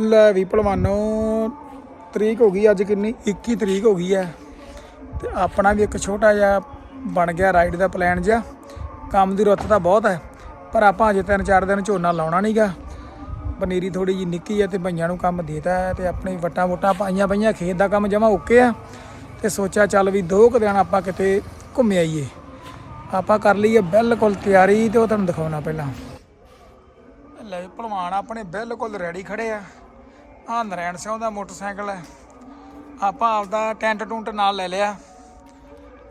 ਲੈ ਵੀ ਭਲਵਾਨੋ ਤਰੀਕ ਹੋ ਗਈ ਅੱਜ ਕਿੰਨੀ? 21 ਤਰੀਕ ਹੋ ਗਈ ਹੈ ਤੇ ਆਪਣਾ ਵੀ ਇੱਕ ਛੋਟਾ ਜਿਹਾ ਬਣ ਗਿਆ ਰਾਈਡ ਦਾ ਪਲਾਨ ਜਿਹਾ। ਕੰਮ ਦੀ ਰੁੱਤ ਤਾਂ ਬਹੁਤ ਹੈ ਪਰ ਆਪਾਂ ਅਜੇ ਤਿੰਨ ਚਾਰ ਦਿਨ ਝੋਨਾ ਲਾਉਣਾ ਨਹੀਂਗਾ ਪਨੀਰੀ ਥੋੜੀ ਜੀ ਨਿੱਕੀ ਹੈ ਤੇ ਭਈਆਂ ਨੂੰ ਕੰਮ ਦੇਤਾ ਹੈ ਤੇ ਆਪਣੇ ਵਟਾਂ ਵਟਾਂ ਪਾਈਆਂ ਪਈਆਂ, ਖੇਤ ਦਾ ਕੰਮ ਜਮਾ ਓਕੇ ਆ ਤੇ ਸੋਚਿਆ ਚੱਲ ਵੀ ਦੋ ਕੁ ਦਿਨ ਆਪਾਂ ਕਿਤੇ ਘੁੰਮ ਆਈਏ। ਆਪਾਂ ਕਰ ਲਈਏ ਬਿਲਕੁਲ ਤਿਆਰੀ ਤੇ ਉਹ ਤੁਹਾਨੂੰ ਦਿਖਾਉਣਾ ਪਹਿਲਾਂ। ਲੈ ਭਲਵਾਨ ਆਪਣੇ ਬਿਲਕੁਲ ਰੈਡੀ ਖੜੇ ਆ। ਆਹ ਨਰੈਣ ਸਿੰਘ ਦਾ ਮੋਟਰਸਾਈਕਲ ਹੈ। ਆਪਾਂ ਆਪਦਾ ਟੈਂਟ ਟੁੰਟ ਨਾਲ ਲੈ ਲਿਆ।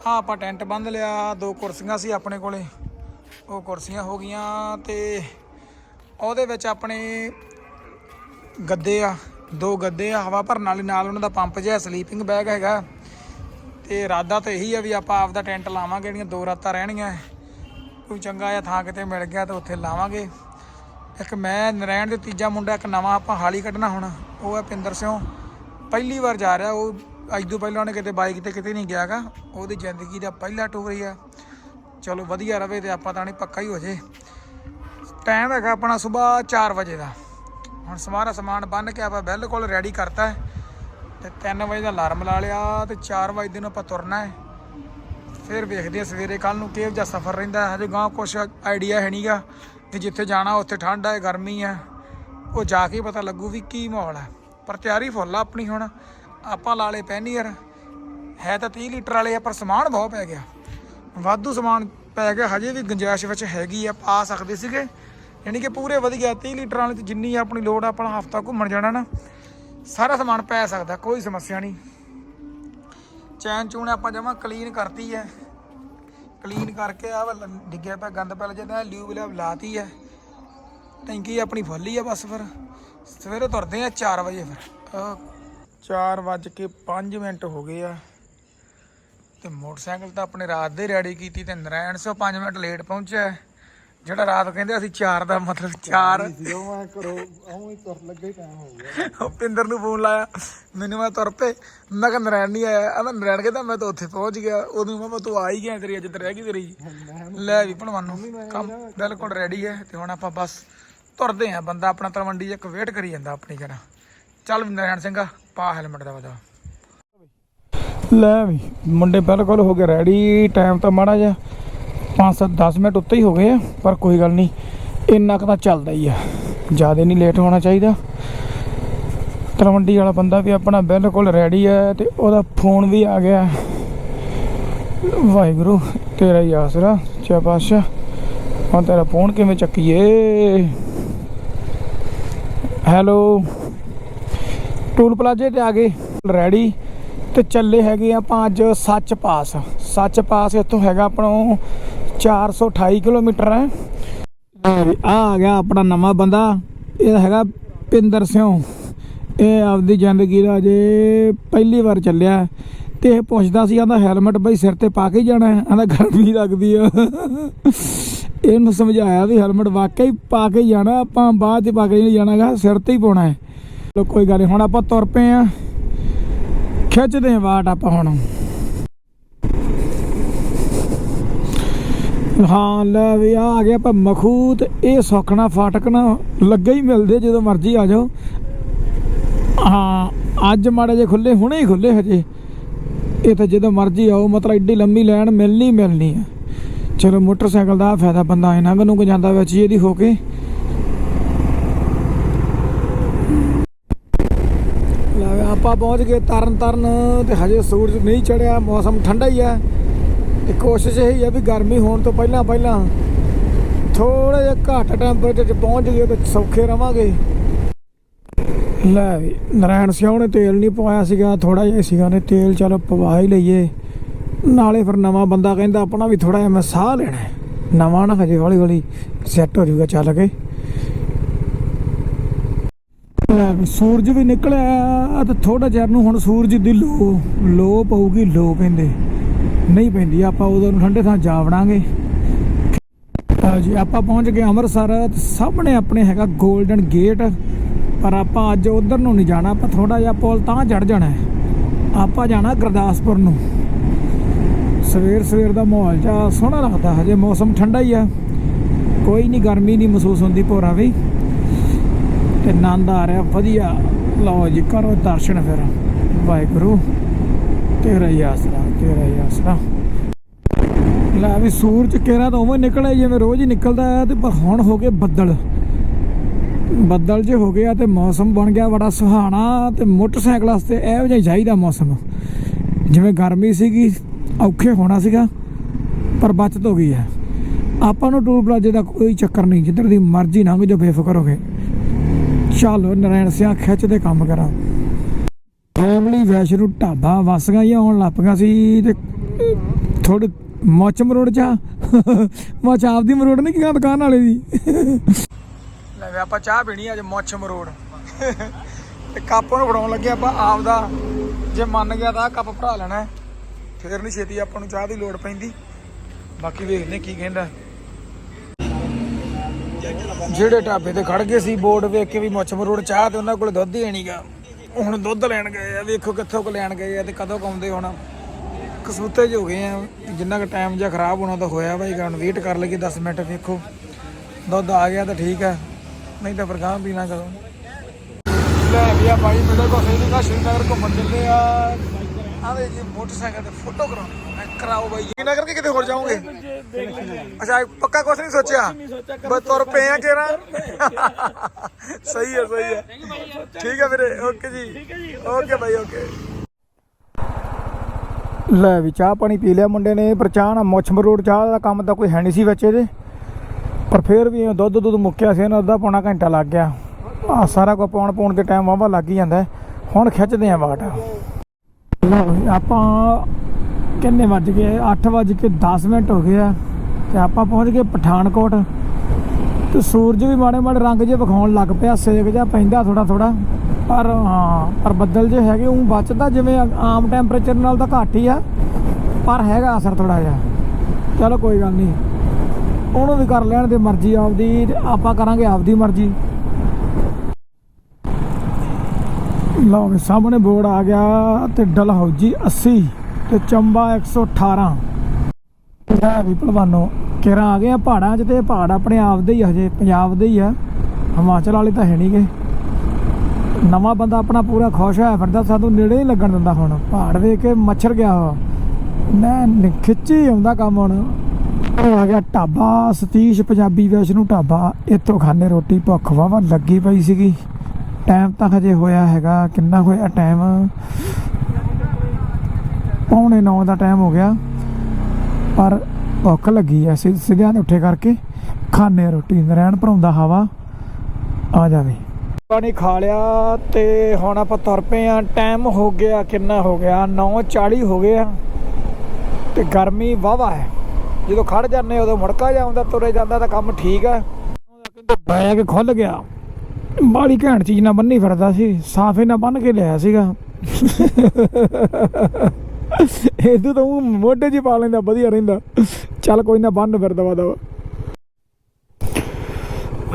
ਆ ਆਪਾਂ ਟੈਂਟ ਬੰਦ ਲਿਆ। ਦੋ ਕੁਰਸੀਆਂ ਸੀ ਆਪਣੇ ਕੋਲੇ। ਉਹ ਕੁਰਸੀਆਂ ਹੋ ਗਈਆਂ ਤੇ ਉਹਦੇ ਵਿੱਚ ਆਪਣੇ ਗੱਦੇ ਆ। ਦੋ ਗੱਦੇ ਆ, ਹਵਾ ਭਰਨ ਵਾਲੇ ਨਾਲ ਉਹਨਾਂ ਦਾ ਪੰਪ ਜਿਹਾ ਸਲੀਪਿੰਗ ਬੈਗ ਹੈਗਾ। ਤੇ ਇਰਾਦਾ ਤਾਂ ਇਹੀ ਆ ਵੀ ਆਪਾਂ ਆਪਦਾ ਟੈਂਟ ਲਾਵਾਂਗੇ। ਜਿਹੜੀਆਂ ਦੋ ਰਾਤਾਂ ਰਹਿਣਗੀਆਂ ਕੋਈ ਚੰਗਾ ਜਿਹਾ ਥਾਂ ਕਿਤੇ ਮਿਲ ਗਿਆ ਤਾਂ ਉੱਥੇ ਲਾਵਾਂਗੇ। ਇੱਕ ਮੈਂ ਨਰੈਣ ਦੇ ਤੀਜਾ ਮੁੰਡਾ, ਇੱਕ ਨਵਾਂ ਆਪਾਂ ਹਾਲੀ ਕੱਢਣਾ ਹੁਣ, ਉਹ ਹੈ ਪਿੰਦਰ ਸਿੰਘ ਪਹਿਲੀ ਵਾਰ ਜਾ ਰਿਹਾ, ਉਹ ਅੱਜ ਤੋਂ ਪਹਿਲਾਂ ਉਹਨੇ ਕਿਤੇ ਬਾਈਕ ਤੇ ਕਿਤੇ ਨਹੀਂ ਗਿਆਗਾ ਉਹਦੀ ਜ਼ਿੰਦਗੀ ਦਾ ਪਹਿਲਾ ਟੂਰ ਹੀ ਆ। ਚਲੋ ਵਧੀਆ ਰਵੇ ਤੇ ਆਪਾਂ ਤਾਂ ਨਹੀਂ ਪੱਕਾ ਹੀ ਹੋ ਜੇ। ਟਾਈਮ ਹੈਗਾ ਆਪਣਾ ਸਵੇਰ 4 ਵਜੇ ਦਾ। ਹੁਣ ਸਾਰਾ ਸਮਾਨ ਬੰਨ ਕੇ ਆਪਾਂ ਬਿਲਕੁਲ ਰੈਡੀ ਕਰਤਾ ਹੈ। ਤੇ 3 ਵਜੇ ਦਾ ਅਲਾਰਮ ਲਾ ਲਿਆ ਤੇ 4 ਵਜੇ ਨੂੰ ਆਪਾਂ ਤੁਰਨਾ ਹੈ। ਫਿਰ ਵੇਖਦੇ ਆ ਸਵੇਰੇ ਕੱਲ ਨੂੰ ਕਿਹੋ ਜਿਹਾ ਸਫ਼ਰ ਰਹਿੰਦਾ ਹਜੇ ਗਾਂ ਕੁਛ ਆਈਡੀਆ ਹੈ ਨਹੀਂਗਾ ਕਿ ਜਿੱਥੇ ਜਾਣਾ, ਉੱਥੇ ਠੰਡ ਹੈ ਗਰਮੀ ਹੈ ਉਹ ਜਾ ਕੇ ਪਤਾ ਲੱਗੂ ਵੀ ਕੀ ਮਾਹੌਲ ਹੈ ਪਰ ਤਿਆਰੀ ਫੁੱਲ ਆ ਆਪਣੀ ਹੁਣ। ਆਪਾਂ ਲਾ ਲਏ ਪੈਨੀਅਰ। ਹੈ ਤਾਂ 30 ਲੀਟਰ ਵਾਲੇ ਆ, ਪਰ ਸਮਾਨ ਬਹੁਤ ਪੈ ਗਿਆ। ਵਾਧੂ ਸਮਾਨ ਪੈ ਗਿਆ। ਹਜੇ ਵੀ ਗੁੰਜਾਇਸ਼ ਵਿੱਚ ਹੈਗੀ ਆ, ਪਾ ਸਕਦੇ ਸੀਗੇ। ਯਾਨੀ ਕਿ ਪੂਰੇ ਵਧੀਆ 30 ਲੀਟਰਾਂ ਵਾਲੇ 'ਚ ਜਿੰਨੀ ਆਪਣੀ ਲੋੜ ਆਪਣਾ ਹਫਤਾ ਘੁੰਮਣ ਜਾਣਾ ਨਾ। ਸਾਰਾ ਸਮਾਨ ਪੈ ਸਕਦਾ, ਕੋਈ ਸਮੱਸਿਆ ਨਹੀਂ। ਚੈਨ ਚੂਣ ਆਪਾਂ ਜਮਾ ਕਲੀਨ ਕਰਤੀ ਹੈ ਕਲੀਨ ਕਰਕੇ ਆ ਡਿੱਗਿਆ ਪਿਆ, ਗੰਦ ਪਹਿਲਾਂ ਜਦੋਂ ਲਿਊਬ ਲਿਆ ਲਾਤੀ ਹੈ। ਟੈਂਕੀ ਆਪਣੀ ਫੁੱਲੀ ਆ ਬਸ ਫਿਰ। ਸਵੇਰੇ ਤੁਰਦੇ ਆ 4 ਵਜੇ ਫਿਰ। 4 ਵੱਜ ਕੇ 5 ਮਿੰਟ ਹੋ ਗਏ ਆ। ਤੇ ਮੋਟਰਸਾਈਕਲ ਤਾਂ ਆਪਣੇ ਰਾਤ ਦੇ ਰੈਡੀ ਕੀਤੀ ਤੇ ਨਰਾਇਣ ਸੋ 5 ਮਿੰਟ ਲੇਟ ਪਹੁੰਚਿਆ। ਜਿਹੜਾ ਰਾਤ ਕਹਿੰਦੇ ਅਸੀਂ 4 ਦਾ ਮਤਲਬ 4 ਜਦੋਂ ਮੈਂ ਕਰੋ ਆਉਂ ਹੀ ਤੁਰ ਲੱਗੇ ਟਾਈਮ ਹੋ ਗਿਆ। ਪਿੰਦਰ ਨੂੰ ਫੋਨ ਲਾਇਆ ਮੈਨੂੰ ਮੈਂ ਤੁਰ ਪਏ। ਮੈਂ ਕਿਹਾ ਨਰਾਇਣ ਨਹੀਂ ਆਇਆ। ਆਂਦਾ ਨਰਾਇਣ ਕਹਿੰਦਾ ਮੈਂ ਤਾਂ ਉੱਥੇ ਪਹੁੰਚ ਗਿਆ। ਉਦੋਂ ਮੈਂ ਤੂੰ ਆ ਹੀ ਗਿਆ ਤੇਰੀ ਅੱਜ ਰਹਿ ਗਈ ਤੇਰੀ। ਲੈ ਵੀ ਭਣਵਾਨ ਨੂੰ ਕੰਮ ਬਿਲਕੁਲ ਰੈਡੀ ਹੈ। ਤੇ ਹੁਣ ਆਪਾਂ ਬਸ ਤੁਰਦੇ ਆਂ ਬੰਦਾ ਆਪਣਾ ਤਲਵੰਡੀ ਇੱਕ ਵੇਟ ਕਰੀ ਜਾਂਦਾ ਆਪਣੀ ਜਰਾ ਚੱਲ ਵੀ ਨਰਾਇਣ ਸਿੰਘਾ ਪਾ ਹੈਲਮਟ ਦਾ ਵਦਾ ਲੈ ਵੀ ਮੁੰਡੇ ਬਿਲਕੁਲ ਹੋ ਗਏ ਰੈਡੀ ਟਾਈਮ ਤਾਂ ਮਾੜਾ ਜਿਹਾ 5-7 10 ਮਿੰਟ ਉੱਤੇ ਹੀ ਹੋ ਗਏ ਆ, ਪਰ ਕੋਈ ਗੱਲ ਨਹੀਂ, ਇੰਨਾ ਕੁ ਤਾਂ ਚੱਲਦਾ ਹੀ ਆ। ਜ਼ਿਆਦਾ ਨਹੀਂ ਲੇਟ ਹੋਣਾ ਚਾਹੀਦਾ। ਤਲਵੰਡੀ ਵਾਲਾ ਬੰਦਾ ਵੀ ਆਪਣਾ ਬਿਲਕੁਲ ਰੈਡੀ ਹੈ ਤੇ ਉਹਦਾ ਫੋਨ ਵੀ ਆ ਗਿਆ। ਵਾਹਿਗੁਰੂ, ਤੇਰਾ ਹੀ ਆਸਰਾ ਚਾ ਪਾਸ਼ਾ ਹੁਣ ਤੇਰਾ ਫੋਨ ਕਿਵੇਂ ਚੱਕੀਏ? ਹੈਲੋ ਟੂਲ ਪਲਾਜ਼ੇ ਤੇ ਆ ਗਏ ਰੈਡੀ ਤੇ ਚੱਲੇ ਹੈਗੇ ਆਪਾਂ ਅੱਜ ਸੱਚ ਪਾਸ। ਸੱਚ ਪਾਸ ਇੱਥੋਂ ਹੈਗਾ ਆਪਣੋਂ 428 ਕਿਲੋਮੀਟਰ ਹੈ। ਆ ਆ ਗਿਆ ਆਪਣਾ ਨਵਾਂ ਬੰਦਾ। ਇਹ ਹੈਗਾ ਪਿੰਦਰ ਸਿੰਘ ਇਹ ਆਪਦੀ ਜ਼ਿੰਦਗੀ ਦਾ ਜੇ ਪਹਿਲੀ ਵਾਰ ਚੱਲਿਆ। ਤੇ ਇਹ ਪੁੱਛਦਾ ਸੀ, ਕਹਿੰਦਾ ਹੈਲਮਟ ਬਈ ਸਿਰ ਤੇ ਪਾ ਕੇ ਹੀ ਜਾਣਾ ਹੈ? ਆਂਦਾ ਗਰਮੀ ਲੱਗਦੀ ਆ। ਇਹਨੂੰ ਸਮਝਾਇਆ ਵੀ ਹੈਲਮਟ ਵਾਕਈ ਪਾ ਕੇ ਹੀ ਜਾਣਾ। ਆਪਾਂ ਬਾਅਦ ਚ ਪਾ ਕੇ ਨਹੀਂ ਜਾਣਾਗਾ, ਸਿਰ ਤੇ ਹੀ ਪਾਉਣਾ ਹੈ। ਚਲੋ ਕੋਈ ਗੱਲ ਨਹੀਂ ਹੁਣ ਆਪਾਂ ਤੁਰ ਪਏ ਆ ਖਿੱਚਦੇ ਆ ਵਾਟ ਆਪਾਂ ਹੁਣ। ਹਾਂ, ਲੈ ਵੀ ਆ ਆ ਗਿਆ ਆਪਾਂ ਮਖੂ ਇਹ ਸੌਖਣਾ ਫਾਟਕ ਨਾ ਲੱਗੇ ਹੀ ਮਿਲਦੇ ਜਦੋਂ ਮਰਜ਼ੀ ਆ ਜਾਓ। ਹਾਂ, ਅੱਜ ਮਾੜੇ ਜੇ ਖੁੱਲੇ ਹੁਣੇ ਹੀ ਖੁੱਲੇ ਹਜੇ। ਇਹ ਤਾਂ ਜਦੋਂ ਮਰਜ਼ੀ ਆਓ, ਮਤਲਬ ਏਡੀ ਲੰਮੀ ਲਾਈਨ ਮਿਲਣੀ ਮਿਲਣੀ ਹੈ ਚਲੋ, ਮੋਟਰਸਾਈਕਲ ਦਾ ਫਾਇਦਾ ਬੰਦਾ ਇਹਨਾਂ ਨੂੰ ਕੋ ਜਾਂਦਾ ਵਿੱਚ ਇਹਦੀ ਹੋ ਕੇ। ਆਪਾਂ ਪਹੁੰਚ ਗਏ ਤਰਨ ਤਰਨ ਤੇ ਹਜੇ ਸੂਰਜ ਨਹੀਂ ਚੜਿਆ, ਮੌਸਮ ਠੰਡਾ ਹੀ ਆ। ਤੇ ਕੋਸ਼ਿਸ਼ ਇਹ ਹੈ ਵੀ ਗਰਮੀ ਹੋਣ ਤੋਂ ਪਹਿਲਾਂ ਪਹਿਲਾਂ ਥੋੜਾ ਜਿਹਾ ਘੱਟ ਟੈਂਪਰੇਚਰ 'ਚ ਪਹੁੰਚ ਗਏ ਤੇ ਸੌਖੇ ਰਵਾਂਗੇ। ਲੈ ਵੀ ਨਰਾਇਣ ਸਿਆਹ ਨੇ ਤੇਲ ਨਹੀਂ ਪਵਾਇਆ ਸੀਗਾ ਥੋੜਾ ਜਿਹਾ ਸੀਗਾ ਨੇ ਤੇਲ ਚਲੋ ਪਵਾ ਹੀ ਲਈਏ। ਨਾਲੇ ਫਿਰ ਨਵਾਂ ਬੰਦਾ ਕਹਿੰਦਾ ਆਪਣਾ ਵੀ ਥੋੜਾ ਜਿਹਾ ਮੈਂ ਸਾਹ ਲੈਣਾ ਨਵਾਂ ਨਾ ਹਜੇ ਹੌਲੀ ਹੌਲੀ ਸੈੱਟ ਹੋ ਜਾਊਗਾ ਚੱਲ ਕੇ। ਸੂਰਜ ਵੀ ਨਿਕਲਿਆ ਤੇ ਥੋੜਾ ਜਿਹਾ ਨੂੰ ਹੁਣ ਸੂਰਜ ਦੀ ਲੋ ਲੋ ਪਊਗੀ, ਲੋ ਕਹਿੰਦੇ। ਨਹੀਂ ਪੈਂਦੀ, ਆਪਾਂ ਉਦੋਂ ਨੂੰ ਠੰਡੇ ਥਾਂ ਜਾ ਵੜਾਂਗੇ। ਤਾਂ ਜੀ, ਆਪਾਂ ਪਹੁੰਚ ਗਏ ਅੰਮ੍ਰਿਤਸਰ ਤੇ ਸਾਹਮਣੇ ਆਪਣੇ ਹੈਗਾ 골ਡਨ ਗੇਟ ਪਰ ਆਪਾਂ ਅੱਜ ਉਧਰ ਨੂੰ ਨਹੀਂ ਜਾਣਾ, ਆਪਾਂ ਥੋੜਾ ਜਿਹਾ ਪੁਲ ਤਾਂ ਚੜ ਜਾਣਾ ਆਪਾਂ ਜਾਣਾ ਗੁਰਦਾਸਪੁਰ ਨੂੰ। ਸਵੇਰ ਸਵੇਰ ਦਾ ਮਾਹੌਲ ਜਾ ਸੋਹਣਾ ਲੱਗਦਾ, ਹਜੇ ਮੌਸਮ ਠੰਡਾ ਹੀ ਆ। ਕੋਈ ਨਹੀਂ, ਗਰਮੀ ਨਹੀਂ ਮਹਿਸੂਸ ਹੁੰਦੀ ਭੋਰਾ ਵੀ। ਤੇ ਆਨੰਦ ਆ ਰਿਹਾ, ਵਧੀਆ। ਲਓ ਜੀ, ਕਰੋ ਦਰਸ਼ਨ ਫਿਰ। ਵਾਹਿਗੁਰੂ, ਤੇਰਾ ਹੀ ਆਸਰਾ। ਤੇਰਾ ਹੀ ਲੈ ਵੀ ਸੂਰਜ ਕਿਹੜਾ ਤਾਂ ਉਵੇਂ ਨਿਕਲਿਆ ਜਿਵੇਂ ਰੋਜ਼ ਹੀ ਨਿਕਲਦਾ ਹੈ ਤੇ ਪਰ ਹੁਣ ਹੋ ਗਏ ਬੱਦਲ। ਬੱਦਲ ਜੇ ਹੋ ਗਿਆ ਤੇ ਮੌਸਮ ਬਣ ਗਿਆ ਬੜਾ ਸੁਹਾਣਾ ਤੇ ਮੋਟਰਸਾਈਕਲ ਵਾਸਤੇ ਇਹੋ ਜਿਹਾ ਚਾਹੀਦਾ ਮੌਸਮ। ਜਿਵੇਂ ਗਰਮੀ ਸੀਗੀ, ਔਖੇ ਹੋਣਾ ਸੀਗਾ, ਪਰ ਬਚਤ ਹੋ ਗਈ ਹੈ। ਆਪਾਂ ਨੂੰ ਟੂਲ ਪਲਾਜ਼ੇ ਦਾ ਕੋਈ ਚੱਕਰ ਨਹੀਂ, ਜਿੱਧਰ ਦੀ ਮਰਜ਼ੀ ਲੰਘ ਜੋ ਬੇਫਿਕਰ ਹੋ ਕੇ। ਚਲੋ ਨਰਾਇਣ ਸਿਆ, ਖਿੱਚ ਦੇ ਕੰਮ ਕਰਾਂ। ਫੈਮਲੀ ਵੈਸ਼ਨੂ ਢਾਬਾ ਵਸ ਗਈਆਂ ਆਉਣ ਲੱਪੀਆਂ ਸੀ ਤੇ ਥੋੜੇ ਮੋਚ ਮਰੋੜ ਚਾ ਮੋਚ ਆਪਦੀ ਮਰੋੜ ਨਹੀਂ ਕਿ ਦੁਕਾਨ ਵਾਲੇ ਦੀ। ਲੈ ਵੇ ਆਪਾਂ ਚਾਹ ਪੀਣੀ ਅੱਜ ਮੋਚ ਮਰੋੜ। ਤੇ ਕੱਪ ਨੂੰ ਫੜਾਉਣ ਲੱਗੇ ਆਪਾਂ ਆਪਦਾ। ਜੇ ਮੰਨ ਗਿਆ ਤਾਂ ਕੱਪ ਭਰਾ ਲੈਣਾ ਹੈ। ਫਿਰ ਨਹੀਂ ਛੇਤੀ ਆਪਾਂ ਨੂੰ ਚਾਹ ਦੀ ਲੋੜ ਪੈਂਦੀ। ਬਾਕੀ ਵੇਖਦੇ ਕੀ ਕਹਿੰਦਾ। ਜਿਹੜੇ ਢਾਬੇ ਤੇ ਖੜ ਗਏ ਸੀ, ਬੋਰਡ ਵੇਖ ਕੇ ਵੀ ਮੁੱਛ ਮਰੋੜ ਚਾਹ ਤੇ ਉਹਨਾਂ ਕੋਲ ਦੁੱਧ ਹੀ ਨਹੀਂਗਾ ਹੁਣ ਦੁੱਧ ਲੈਣ ਗਏ ਆ, ਵੇਖੋ ਕਿੱਥੋਂ ਕੋ ਲੈਣ ਗਏ ਆ ਤੇ ਕਦੋਂ ਕਾਉਂਦੇ ਹੁਣ। ਕਸੂਤੇ ਜਿਹੇ ਹੋ ਗਏ ਆ, ਜਿੰਨਾ ਕੁ ਟਾਈਮ ਜਿਹਾ ਖਰਾਬ ਹੋਣਾ ਤਾਂ ਹੋਇਆ ਭਾਈ ਹੁਣ ਵੇਟ ਕਰ ਲਈਏ 10 ਮਿੰਟ, ਵੇਖੋ। ਦੁੱਧ ਆ ਗਿਆ ਤਾਂ ਠੀਕ ਹੈ ਨਹੀਂ ਤਾਂ ਫਿਰ ਗਾਂ ਪੀਣਾ ਕਦੋਂ। ਲੈ ਵੀ ਭਾਈ, ਮੇਰੇ ਕੋਲ ਸਹੀ ਨਹੀਂ ਸ਼੍ਰੀਨਗਰ ਘੁੰਮਣ ਚੱਲੇ ਆ। ਆਵੇ ਜੀ, ਮੋਟਰਸਾਈਕਲ ਤੇ ਫੋਟੋ ਕਰਾਉਣਾ ਕਰਾਓ ਬਾਈ। ਇਹਨਾਂ ਕਰਕੇ ਕਿਤੇ ਹੋਰ ਜਾਓਗੇ? ਅੱਛਾ ਪੱਕਾ ਕੁਛ ਨਹੀਂ ਸੋਚਿਆ? ਬਸ ਤੁਰ ਪਏ ਆ ਕਿਹੜਾ ਸਹੀ ਹੈ ਸਹੀ ਹੈ। ਠੀਕ ਹੈ ਵੀਰੇ, ਓਕੇ ਜੀ। Okay bye, okay. ਲੈ ਵੀ ਚਾਹ ਪਾਣੀ ਪੀ ਲਿਆ ਮੁੰਡੇ ਨੇ, ਪਰ ਚਾਹ ਨਾ ਮੁੱਛ ਮਰੋੜ, ਚਾਹ ਦਾ ਕੰਮ ਤਾਂ ਕੋਈ ਹੈ ਨਹੀਂ ਸੀ ਵਿੱਚ ਇਹਦੇ। ਪਰ ਫਿਰ ਵੀ ਦੁੱਧ ਦੁੱਧ ਮੁੱਕਿਆ ਸੀ, ਇਹਨਾਂ ਅੱਧਾ ਪੌਣਾ ਘੰਟਾ ਲੱਗ ਗਿਆ। ਆ ਸਾਰਾ ਕੁਝ ਪਾਉਣ ਪਾਉਣ ਦੇ ਟਾਈਮ ਵਾਵਾ ਲੱਗ ਹੀ ਜਾਂਦਾ ਹੁਣ ਖਿੱਚਦੇ ਆ ਵਾਟ। ਆਪਾਂ ਕਿੰਨੇ ਵੱਜ ਗਏ? 8 ਵੱਜ ਕੇ 10 ਮਿੰਟ ਹੋ ਗਏ ਆ ਤੇ ਆਪਾਂ ਪਹੁੰਚ ਗਏ ਪਠਾਨਕੋਟ। ਤੇ ਸੂਰਜ ਵੀ ਮਾੜੇ ਮਾੜੇ ਰੰਗ ਜੇ ਵਿਖਾਉਣ ਲੱਗ ਪਿਆ, ਸੇਕ ਜਿਹਾ ਪੈਂਦਾ ਥੋੜਾ ਥੋੜਾ ਪਰ, ਹਾਂ, ਪਰ ਬੱਦਲ ਜੇ ਹੈਗੇ ਉਹ ਬਚਦਾ ਜਿਵੇਂ ਆਮ ਟੈਂਪਰੇਚਰ ਨਾਲ ਤਾਂ ਘੱਟ ਹੀ ਆ, ਪਰ ਹੈਗਾ ਅਸਰ ਥੋੜਾ ਜਿਹਾ। ਚਲੋ ਕੋਈ ਗੱਲ ਨਹੀਂ। ਉਹਨੂੰ ਵੀ ਕਰ ਲੈਣ ਦੇ ਮਰਜ਼ੀ ਆਪਦੀ, ਤੇ ਆਪਾਂ ਕਰਾਂਗੇ ਆਪਦੀ ਮਰਜ਼ੀ। ਲਓ ਸਾਹਮਣੇ ਬੋਰਡ ਆ ਗਿਆ ਤੇ ਡਲਹੌਜੀ 80 ਤੇ ਚੰਬਾ 118 ਲੈ ਵੀ ਭਲਵਾਨੋ, ਕਿਰਾਂ ਆ ਗਏ ਆ ਪਹਾੜਾਂ 'ਚ ਤੇ ਪਹਾੜ ਆਪਣੇ ਆਪ ਦੇ ਹੀ ਹਜੇ ਪੰਜਾਬ ਦੇ ਹੀ ਆ। ਹਿਮਾਚਲ ਵਾਲੇ ਤਾਂ ਹੈ ਨਹੀਂਗੇ ਨਵਾਂ ਬੰਦਾ ਆਪਣਾ ਪੂਰਾ ਖੁਸ਼ ਹੋਇਆ ਫਿਰਦਾ, ਸਾਨੂੰ ਨੇੜੇ ਨਹੀਂ ਲੱਗਣ ਦਿੰਦਾ ਹੁਣ। ਪਹਾੜ ਵੇਖ ਕੇ ਮੱਛਰ ਗਿਆ ਹੋ ਮੈਂ ਖਿੱਚੀ ਆਉਂਦਾ ਕੰਮ ਹੁਣ। ਆ ਗਿਆ ਢਾਬਾ, ਸਤੀਸ਼ ਪੰਜਾਬੀ ਵੈਸ਼ਨੂ ਢਾਬਾ। ਇੱਥੋਂ ਖਾਣੇ ਰੋਟੀ ਭੁੱਖ ਵਾਵਾ ਲੱਗੀ ਪਈ ਸੀਗੀ। ਟਾਈਮ ਤਾਂ ਹਜੇ ਹੋਇਆ ਹੈਗਾ, ਕਿੰਨਾ ਹੋਇਆ ਟਾਈਮ? ਪੌਣੇ 9 ਦਾ ਟਾਈਮ ਹੋ ਗਿਆ। ਪਰ ਭੁੱਖ ਲੱਗੀ ਐ। ਸਿੱਧਿਆਂ ਦੇ ਉੱਠੇ ਕਰਕੇ ਖਾਣੇ ਰੋਟੀ। ਨਰੈਣ ਭਰਾਉਂਦਾ ਹਵਾ, ਆ ਜਾਵੇ। ਪਾਣੀ ਖਾ ਲਿਆ ਤੇ ਹੁਣ ਆਪਾਂ ਤੁਰ ਪਏ ਆ ਟਾਈਮ ਹੋ ਗਿਆ, ਕਿੰਨਾ ਹੋ ਗਿਆ? 9:40 ਹੋ ਗਿਆ ਆ। ਤੇ ਗਰਮੀ ਵਾਵਾ ਹੈ ਜਦੋਂ ਖੜ ਜਾਂਦੇ ਉਦੋਂ ਮੁੜਕਾ ਜਾਂਦਾ ਤੁਰੇ ਜਾਂਦਾ ਤਾਂ ਕੰਮ ਠੀਕ ਆ ਬੈਗ ਖੁੱਲ ਗਿਆ। ਬਾਲੀ ਘੈਂਟ ਚੀਜ਼ ਨਾਲ ਬੰਨੀ ਫਿਰਦਾ ਸੀ। ਸਾਫੇ ਨਾਲ ਬੰਨ ਕੇ ਲਿਆ ਸੀਗਾ। ਇਹਦੂ ਤਾਂ ਊਂ ਮੋਢੇ 'ਚ ਪਾ ਲੈਂਦਾ, ਵਧੀਆ ਰਹਿੰਦਾ। ਚੱਲ ਕੋਈ ਨਾ, ਬੰਨ ਫਿਰਦਾ ਵਾ ਦਵਾ।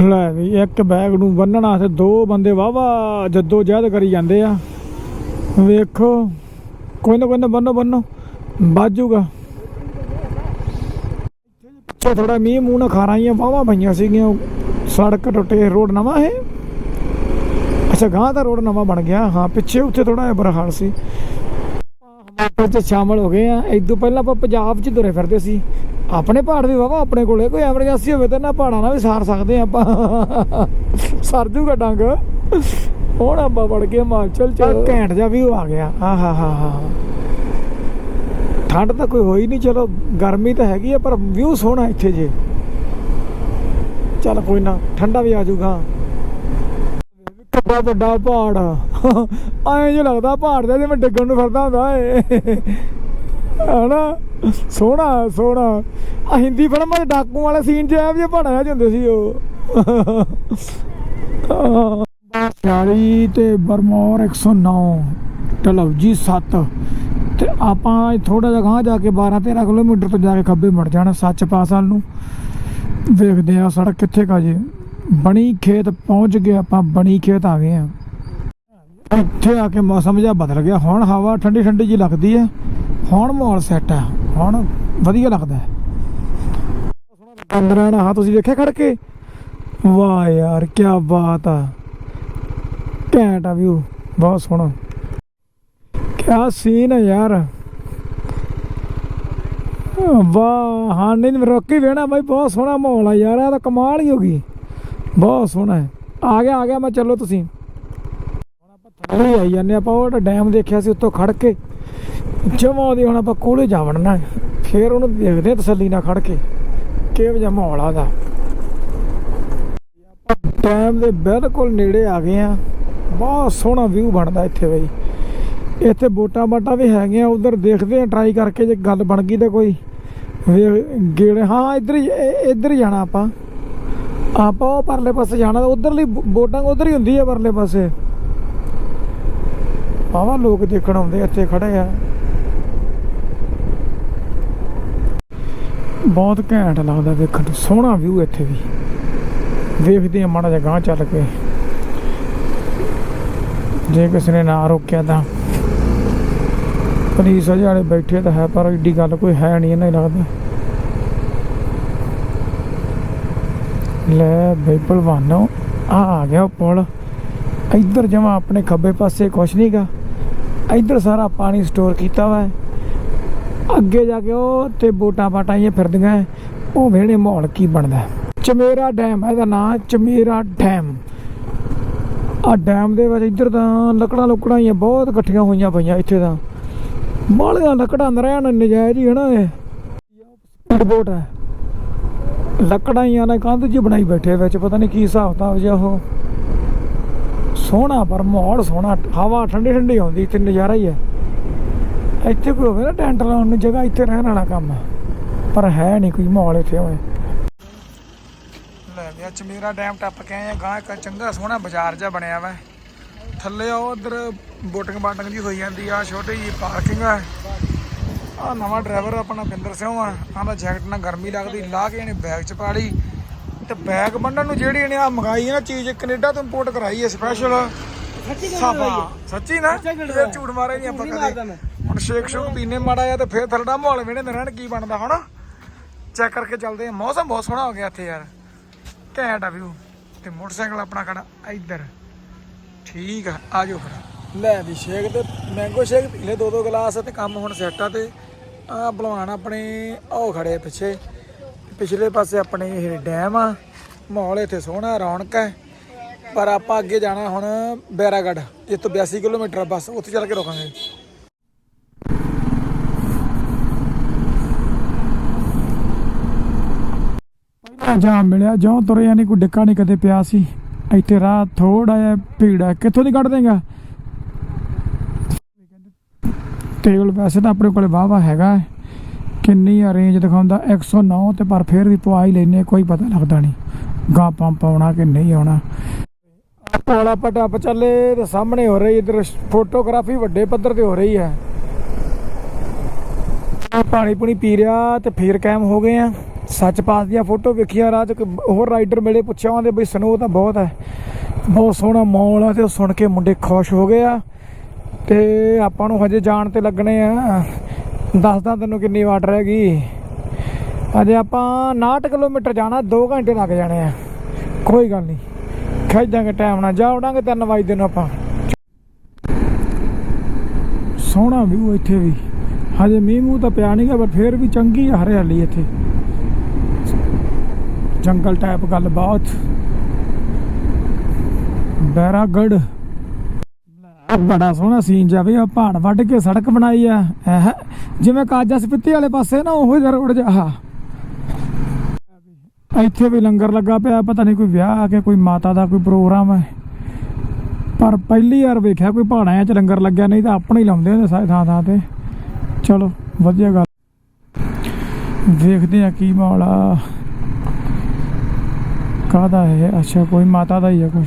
ਲੈ ਵੀ ਇੱਕ ਬੈਗ ਨੂੰ ਬੰਨਣਾ ਤੇ ਦੋ ਬੰਦੇ ਵਾਵਾ ਜੱਦੋ ਜਹਿਦ ਕਰੀ ਜਾਂਦੇ ਆ। ਵੇਖੋ, ਕੋਈ ਨਾ ਕੋਈ ਨਾ, ਬੰਨੋ ਬੰਨੋ। ਬਾਜੂਗਾ ਪਿੱਛੇ ਥੋੜਾ ਮੀਂਹ ਮੂੰਹ ਨਾਲ ਖਾਰਾਂ ਹੀ ਵਾਵਾ ਪਈਆਂ ਸੀਗੀਆਂ ਸੜਕ ਟੁੱਟੇ, ਰੋਡ ਨਵਾਂ ਹੈ ਅੱਛਾ ਗਾਂ ਦਾ ਰੋਡ ਨਵਾਂ ਬਣ ਗਿਆ। ਹਾਂ, ਪਿੱਛੇ ਉੱਥੇ ਥੋੜਾ ਜਿਹਾ ਬਰਹਾਲ ਸੀ। ਹਿਮਾਚਲ ਚ ਸ਼ਾਮਲ ਹੋ ਗਏ ਆ। ਇਦੋਂ ਪਹਿਲਾਂ ਆਪਾਂ ਪੰਜਾਬ ਚ ਤੁਰੇ ਫਿਰਦੇ ਸੀ। ਆਪਣੇ ਪਹਾੜ ਵੀ ਵਾਵਾ ਆਪਣੇ ਕੋਲੇ, ਕੋਈ ਐਮਰਜੈਂਸੀ ਹੋਵੇ ਤਾਂ ਨਾ ਪਹਾੜਾਂ ਨਾਲ ਵੀ ਸਾਰ ਸਕਦੇ ਆ ਆਪਾਂ। ਸਰ ਜੂਗਾ ਡੰਗ। ਹੁਣ ਆਪਾਂ ਵੜ ਕੇ ਹਿਮਾਚਲ ਚ। ਘੈਂਟ ਜਿਹਾ ਵੀ ਆ ਗਿਆ। ਆ ਹਾ ਹਾ ਹਾ ਠੰਡ ਤਾਂ ਕੋਈ ਹੋਈ ਨਹੀਂ ਚਲੋ ਗਰਮੀ ਤਾਂ ਹੈਗੀ ਆ, ਪਰ ਵਿਊ ਸੋਹਣਾ ਇੱਥੇ ਜੇ। ਚੱਲ ਕੋਈ ਨਾ, ਠੰਡਾ ਵੀ ਆ ਜਾਊਗਾ ਕਿੱਡਾ ਵੱਡਾ ਪਹਾੜ ਐਂ ਜਿਹਾ ਲੱਗਦਾ ਪਹਾੜ ਦੇ ਜਿਵੇਂ ਡਿੱਗਣ ਨੂੰ ਫਿਰਦਾ ਹੁੰਦਾ ਏ। ਹਨਾ? ਸੋਹਣਾ ਸੋਹਣਾ। ਆ ਹਿੰਦੀ ਫਿਲਮਾਂ ਦੇ ਡਾਕੂ ਵਾਲੇ ਸੀਨ 'ਚ ਇਹੋ ਪਹਾੜਾਂ 'ਚ ਹੁੰਦੇ ਸੀ ਉਹ। 40 ਤੇ ਬਰਮੌਰ 109 ਟਲੌਜੀ 7 ਤੇ ਆਪਾਂ ਥੋੜਾ ਜਿਹਾ ਗਾਂਹ ਜਾ ਕੇ 12 13 ਕਿਲੋਮੀਟਰ ਤੋਂ ਜਾ ਕੇ ਖੱਬੇ ਮੁੜ ਜਾਣਾ ਸੱਚ ਪਾਸ ਵੱਲ ਨੂੰ। ਵੇਖਦੇ ਆ ਸੜਕ ਕਿੱਥੇ ਕਾ ਜੇ। ਬਣੀ ਖੇਤ ਪਹੁੰਚ ਗਏ, ਆਪਾਂ ਬਣੀ ਖੇਤ ਆ ਗਏ ਆ ਇੱਥੇ ਆ ਕੇ ਮੌਸਮ ਜਿਹਾ ਬਦਲ ਗਿਆ। ਹੁਣ ਹਵਾ ਠੰਡੀ ਠੰਡੀ ਜੀ ਲੱਗਦੀ ਹੈ। ਹੁਣ ਮਾਹੌਲ ਸੈੱਟ ਹੈ। ਹੁਣ ਵਧੀਆ ਲੱਗਦਾ ਹੈ। ਅੰਦਰਾਂ ਹਾਂ ਤੁਸੀਂ ਵੇਖਿਆ ਖੜ ਕੇ ਵਾਹ ਯਾਰ ਕੀ ਬਾਤ ਆ। ਘੈਂਟ ਆ ਵਿਊ ਬਹੁਤ ਸੋਹਣਾ। ਕਿਆ ਸੀਨ ਹੈ ਯਾਰ। ਵਾਹ ਹਾਂ ਨਹੀਂ ਰੋਕੀ ਵੇਣਾ ਬਾਈ, ਬਹੁਤ ਸੋਹਣਾ ਮਾਹੌਲ ਆ ਯਾਰ। ਇਹ ਤਾਂ ਕਮਾਲ ਹੀ ਹੋ ਗਈ। ਬਹੁਤ ਸੋਹਣਾ ਹੈ। ਆ ਗਿਆ ਆ ਗਿਆ, ਮੈਂ ਚੱਲੋ ਤੁਸੀਂ। ਹੁਣ ਆਪਾਂ ਥੱਲੇ ਆਈ ਜਾਂਦੇ ਆਪਾਂ ਉਹ ਡੈਮ ਦੇਖਿਆ ਸੀ ਉੱਤੋਂ ਖੜ ਕੇ। ਜਮਾਂ ਦੀ ਹੁਣ ਆਪਾਂ ਕੋਲੇ ਜਾ ਵੜਨਾ ਹੈ। ਫਿਰ ਉਹਨੂੰ ਦੇਖਦੇ ਹਾਂ ਤਸੱਲੀ ਨਾਲ ਖੜ ਕੇ, ਕਿਹੋ ਜਿਹਾ ਮਾਹੌਲ ਆ ਦਾ ਆਪਾਂ ਡੈਮ ਦੇ ਬਿਲਕੁਲ ਨੇੜੇ ਆ ਗਏ ਆ ਬਹੁਤ ਸੋਹਣਾ ਵਿਊ ਬਣਦਾ ਇੱਥੇ ਬਈ। ਇੱਥੇ ਬੋਟਾਂ ਬਾਟਾਂ ਵੀ ਹੈਗੀਆਂ, ਉਧਰ ਦੇਖਦੇ ਆ ਟਰਾਈ ਕਰਕੇ ਜੇ ਗੱਲ ਬਣ ਗਈ ਤਾਂ ਕੋਈ। ਗੇੜੇ, ਹਾਂ, ਇੱਧਰ ਹੀ ਇੱਧਰ ਹੀ ਜਾਣਾ ਆਪਾਂ। ਆਪਾਂ ਉਹ ਪਰਲੇ ਪਾਸੇ ਜਾਣਾ ਉਧਰਲੀ ਬੋਟਾਂ ਉਧਰ ਹੀ ਹੁੰਦੀ ਆ ਪਰਲੇ ਪਾਸੇ। ਆਵਾ ਲੋਕ ਦੇਖਣ ਆਉਂਦੇ ਇੱਥੇ ਖੜੇ ਆ। ਬਹੁਤ ਘੈਂਟ ਲੱਗਦਾ ਵੇਖਣ ਨੂੰ, ਸੋਹਣਾ ਵਿਊ ਇੱਥੇ ਵੀ। ਵੇਖਦੇ ਆ ਮਾੜਾ ਜਿਹਾ ਗਾਂਹ ਚੱਲ ਕੇ। ਜੇ ਕਿਸੇ ਨੇ ਨਾ ਰੋਕਿਆ ਤਾਂ। ਪੁਲਿਸ ਵਾਲੇ ਬੈਠੇ ਤਾਂ ਹੈ, ਪਰ ਏਡੀ ਗੱਲ ਕੋਈ ਹੈ ਨਹੀਂ ਇਹਨਾਂ ਲੱਗਦਾ। ਲੈ ਬਈ ਭਲਵਾਨੋ, ਆ ਆ ਗਿਆ ਪੁਲ। ਇੱਧਰ ਜਮਾ ਆਪਣੇ ਖੱਬੇ ਪਾਸੇ ਕੁਛ ਨਹੀਂਗਾ ਇੱਧਰ ਸਾਰਾ ਪਾਣੀ ਸਟੋਰ ਕੀਤਾ ਵਾ। ਅੱਗੇ ਜਾ ਕੇ ਉਹ ਤੇ ਬੋਟਾਂ ਬਾਟਾਂ ਇਹ ਫਿਰਦੀਆਂ ਉਹ ਵੇਣੇ ਮਾਹੌਲ ਕੀ ਬਣਦਾ ਚਮੇਰਾ ਡੈਮ ਇਹਦਾ ਨਾਂ ਚਮੇਰਾ ਡੈਮ। ਆ ਡੈਮ ਦੇ ਵਿੱਚ ਇੱਧਰ ਤਾਂ ਲੱਕੜਾਂ ਲੁਕੜਾਂ ਹੀ ਬਹੁਤ ਇਕੱਠੀਆਂ ਹੋਈਆਂ ਪਈਆਂ ਇੱਥੇ ਤਾਂ। ਬਾਹਲੀਆਂ ਲੱਕੜਾਂ ਨਰਿਆਣ ਨਜਾਇਜ਼ ਹੀ ਹੈ ਨਾ ਇਹ। ਸਪੀਡ ਬੋਟ ਹੈ ਲੱਕੜਾਂ ਹੀ ਆ ਨਾ ਕੰਧ ਜੀ ਬਣਾਈ ਬੈਠੇ ਵਿੱਚ, ਪਤਾ ਨਹੀਂ ਕੀ ਹਿਸਾਬ ਕਿਤਾਬ ਜਿਹਾ ਉਹ। ਸੋਹਣਾ ਪਰ ਮਾਹੌਲ ਸੋਹਣਾ, ਹਵਾ ਠੰਡੀ ਠੰਡੀ ਆਉਂਦੀ, ਇੱਥੇ ਨਜ਼ਾਰਾ ਹੀ ਹੈ। ਇੱਥੇ ਕੋਈ ਹੋਵੇ ਨਾ ਟੈਂਟ ਲਾਉਣ ਨੂੰ ਜਗ੍ਹਾ, ਇੱਥੇ ਰਹਿਣ ਵਾਲਾ ਕੰਮ ਪਰ ਹੈ ਨਹੀਂ ਕੋਈ ਮਾਹੌਲ ਇੱਥੇ ਹੋਵੇ ਲੈ ਵੀ ਚਮੀਰਾ ਡੈਮ ਟੱਪ ਕੇ ਆਏ ਆ ਗਾਂ ਇੱਕ ਚੰਗਾ ਸੋਹਣਾ ਬਾਜ਼ਾਰ ਜਿਹਾ ਬਣਿਆ ਵਾ। ਥੱਲੇ ਉਹ ਉਧਰ ਬੋਟਿੰਗ ਬਾਟਿੰਗ ਜੀ ਹੋਈ ਜਾਂਦੀ ਆ, ਛੋਟੀ ਜੀ ਪਾਰਕਿੰਗ ਆ। ਆ ਨਵਾਂ ਡਰਾਈਵਰ ਆਪਣਾ ਬਿੰਦਰ ਸਿੰਘ ਆ। ਆਂਦਾ ਜੈਕਟ ਨਾਲ ਗਰਮੀ ਲੱਗਦੀ ਲਾ ਕੇ ਇਹਨੇ ਬੈਗ ਚ ਪਾ ਲਈ। ਤੇ ਬੈਗ ਬੰਨਣ ਨੂੰ ਜਿਹੜੀ ਇਹਨੇ ਆ ਮੰਗਾਈ ਨਾ ਚੀਜ਼ ਕੈਨੇਡਾ ਤੋਂ ਇੰਪੋਰਟ ਕਰਾਈ ਹੈ ਸਪੈਸ਼ਲ ਸੱਚੀ ਨਾ ਇਹ ਝੂਠ ਮਾਰੇ ਨਹੀਂ ਆਪਾਂ ਕਦੇ। ਹੁਣ ਸ਼ੇਕ ਸ਼ੂਕ ਪੀਨੇ ਮਾੜਾ ਆ ਤੇ ਫੇਰ ਥਰੜਾ ਮਾਹੌਲ ਵੇਣੇ ਰਹਿਣ ਕੀ ਬਣਦਾ ਹੁਣ? ਚੈੱਕ ਕਰਕੇ ਚੱਲਦੇ ਆ। ਮੌਸਮ ਬਹੁਤ ਸੋਹਣਾ ਹੋ ਗਿਆ ਇੱਥੇ ਯਾਰ। ਘੈਂਟ ਆ ਵਿਊ ਤੇ ਮੋਟਰਸਾਈਕਲ ਆਪਣਾ ਖੜਾ ਇੱਧਰ। ਠੀਕ ਆ ਆ ਫਿਰ। ਲੈ ਵੀ ਸ਼ੇਕ ਤੇ ਮੈਂਗੋ ਸ਼ੇਕ ਪੀ ਲੈ ਦੋ ਦੋ ਗਲਾਸ ਤੇ ਕੰਮ ਹੁਣ ਸੈੱਟ ਆ ਤੇ। ਆ ਭਲਵਾਨ ਆਪਣੇ ਉਹ ਖੜੇ ਪਿੱਛੇ। ਪਿਛਲੇ ਪਾਸੇ ਆਪਣੇ ਇਹ ਡੈਮ ਆ, ਮਾਹੌਲ ਇੱਥੇ ਸੋਹਣਾ, ਰੌਣਕ ਹੈ। ਪਰ ਆਪਾਂ ਅੱਗੇ ਜਾਣਾ ਹੁਣ ਬੈਰਾਗੜ, ਜਿੱਥੋਂ ਤੋਂ 82 ਕਿਲੋਮੀਟਰ ਆ ਬਸ, ਉੱਥੇ ਚੱਲ ਕੇ ਰੁਕਾਂਗੇ। ਪਹਿਲਾਂ ਜਾਮ ਮਿਲਿਆ, ਜਿਉਂ ਤੁਰਿਆ ਨਹੀਂ ਕੋਈ ਡਿੱਕਾ ਨਹੀਂ ਕਦੇ ਪਿਆ ਸੀ। ਇੱਥੇ ਰਾਹ ਥੋੜਾ ਜਿਹਾ ਭੀੜ ਹੈ। ਕਿੱਥੋਂ ਦੀ ਕੱਢ ਦੇਗਾ? ਤੇਲ ਵੈਸੇ ਤਾਂ ਆਪਣੇ ਕੋਲੇ ਵਾਹਵਾ ਹੈਗਾ ਹੈ। ਕਿੰਨੀ ਆ ਰੇਂਜ ਦਿਖਾਉਂਦਾ 109 ਤੇ ਪਰ ਫਿਰ ਵੀ ਪਵਾ ਹੀ ਲੈਨੇ ਕੋਈ ਪਤਾ ਲੱਗਦਾ ਨਹੀਂ। ਗਾ ਪੰਪ ਆਉਣਾ ਕਿ ਨਹੀਂ ਆਉਣਾ। ਪੋਲਾ ਪਟਾਪ ਚੱਲੇ ਤੇ ਸਾਹਮਣੇ ਹੋ ਰਹੀ, ਇਧਰ ਫੋਟੋਗ੍ਰਾਫੀ ਵੱਡੇ ਪੱਧਰ ਤੇ ਹੋ ਰਹੀ ਹੈ। ਪਾਣੀ ਪੁਣੀ ਪੀ ਰਿਆ ਤੇ ਫੇਰ ਕਾਇਮ ਹੋ ਗਏ ਆ ਸੱਚ ਪਾਸ ਦੀਆਂ ਫੋਟੋ ਵੇਖੀਆਂ, ਰਾਹ ਹੋਰ ਰਾਈਡਰ ਮਿਲੇ, ਪੁੱਛਿਆ ਉਹਦੇ ਬਈ ਸਨੋ ਤਾਂ ਬਹੁਤ ਹੈ। ਬਹੁਤ ਸੋਹਣਾ ਮੌਲ ਆ ਤੇ ਉਹ ਸੁਣ ਕੇ ਮੁੰਡੇ ਖੁਸ਼ ਹੋ ਗਏ ਆ। ਤੇ ਆਪਾਂ ਨੂੰ ਹਜੇ ਜਾਣ ਤੇ ਲੱਗਣੇ ਆ। ਦੱਸਦਾ ਤੈਨੂੰ ਕਿੰਨੀ ਵਾਟ ਰਹਿ ਗਈ। ਅਜੇ ਆਪਾਂ 69 ਕਿਲੋਮੀਟਰ ਜਾਣਾ 2 ਘੰਟੇ ਲੱਗ ਜਾਣੇ ਆ। ਕੋਈ ਗੱਲ ਨਹੀਂ ਖੇਡਾਂਗੇ ਟਾਈਮ ਨਾਲ ਜਾ ਉਡਾਂਗੇ 3 ਵਜੇ ਨੂੰ ਆਪਾਂ। ਸੋਹਣਾ ਵਿਊ ਇੱਥੇ ਵੀ। ਹਜੇ ਮੀਂਹ ਮੂੰਹ ਤਾਂ ਪਿਆ ਨਹੀਂਗਾ ਪਰ ਫੇਰ ਵੀ ਚੰਗੀ ਆ ਹਰਿਆਲੀ ਇੱਥੇ। ਜੰਗਲ ਟਾਈਪ ਗੱਲ ਬਹੁਤ। ਬੈਰਾਗੜ। ਬੜਾ ਸੋਹਣਾ ਸੀਨ ਜਾਵੇ ਆ, ਪਹਾੜ ਵੱਢ ਕੇ ਸੜਕ ਬਣਾਈ ਆ। ਜਿਵੇਂ ਕਾਜਾ ਸਪਿੱਤੀ ਵਾਲੇ ਪਾਸੇ ਨਾ, ਉਹੋ ਜਿਹਾ ਰੋਡ ਜਾ ਇੱਥੇ ਵੀ ਲੰਗਰ ਲੱਗਾ ਪਿਆ, ਪਤਾ ਨਹੀਂ ਕੋਈ ਵਿਆਹ ਆ ਕੇ ਕੋਈ ਮਾਤਾ ਦਾ ਕੋਈ ਪ੍ਰੋਗਰਾਮ ਹੈ ਪਰ ਪਹਿਲੀ ਵਾਰ ਵੇਖਿਆ ਕੋਈ ਪਹਾੜਾਂ 'ਚ ਲੰਗਰ ਲੱਗਿਆ, ਨਹੀਂ ਤਾਂ ਆਪਣੇ ਹੀ ਲਾਉਂਦੇ ਹੁੰਦੇ ਸਾਰੇ ਥਾਂ ਥਾਂ ਤੇ। ਚਲੋ, ਵਧੀਆ ਗੱਲ। ਦੇਖਦੇ ਆ ਕੀ ਮਾਹੌਲ ਆ। ਕਾਹਦਾ ਹੈ ਅੱਛਾ, ਕੋਈ ਮਾਤਾ ਦਾ ਹੀ ਆ ਕੁਝ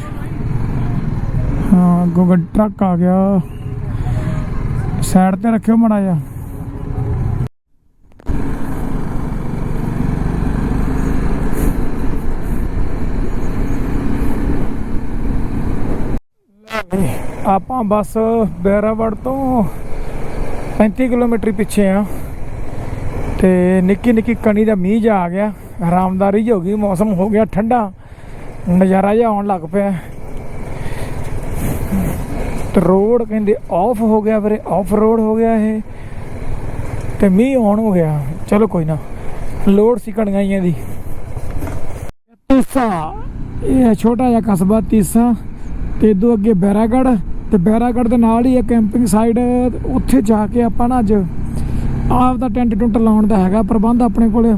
ਅੱਗੋਂ ਗੱਡ ਟਰੱਕ ਆ ਗਿਆ। ਸਾਈਡ ਤੇ ਰੱਖਿਓ ਮੜਾ ਜਾ ਆਪਾਂ ਬਸ ਬੈਰਾਵੜ ਤੋਂ 35 ਕਿਲੋਮੀਟਰ ਪਿੱਛੇ ਆ। ਤੇ ਨਿੱਕੀ ਨਿੱਕੀ ਕਣੀ ਦਾ ਮੀਂਹ ਜਾ ਆ ਗਿਆ। ਆਰਾਮਦਾਰੀ ਜਿਹੀ ਹੋ ਗਈ, ਮੌਸਮ ਹੋ ਗਿਆ ਠੰਡਾ। ਨਜ਼ਾਰਾ ਜਿਹਾ ਆਉਣ ਲੱਗ ਪਿਆ। ਰੋਡ ਕਹਿੰਦੇ ਆਫ ਹੋ ਗਿਆ ਵੀਰੇ ਆਫ ਰੋਡ ਹੋ ਗਿਆ ਇਹ। ਤੇ ਮੀਂਹ ਆਨ ਹੋ ਗਿਆ। ਚਲੋ ਕੋਈ ਨਾ ਲੋਡ ਸੀ ਕਣਗਾਈਆਂ ਦੀ। ਤੀਸਾ, ਇਹ ਛੋਟਾ ਜਿਹਾ ਕਸਬਾ ਤੀਸਾ। ਤੇ ਇਦੋਂ ਅੱਗੇ ਬੈਰਾਗੜ, ਤੇ ਬੈਰਾਗੜ ਦੇ ਨਾਲ ਹੀ ਹੈ ਕੈਂਪਿੰਗ ਸਾਈਡ ਉੱਥੇ ਜਾ ਕੇ ਆਪਾਂ ਨਾ ਅੱਜ ਆਪ ਦਾ ਟੈਂਟ ਟੁੰਟ ਲਾਉਣ ਦਾ ਹੈਗਾ, ਪ੍ਰਬੰਧ ਆਪਣੇ ਕੋਲੇ।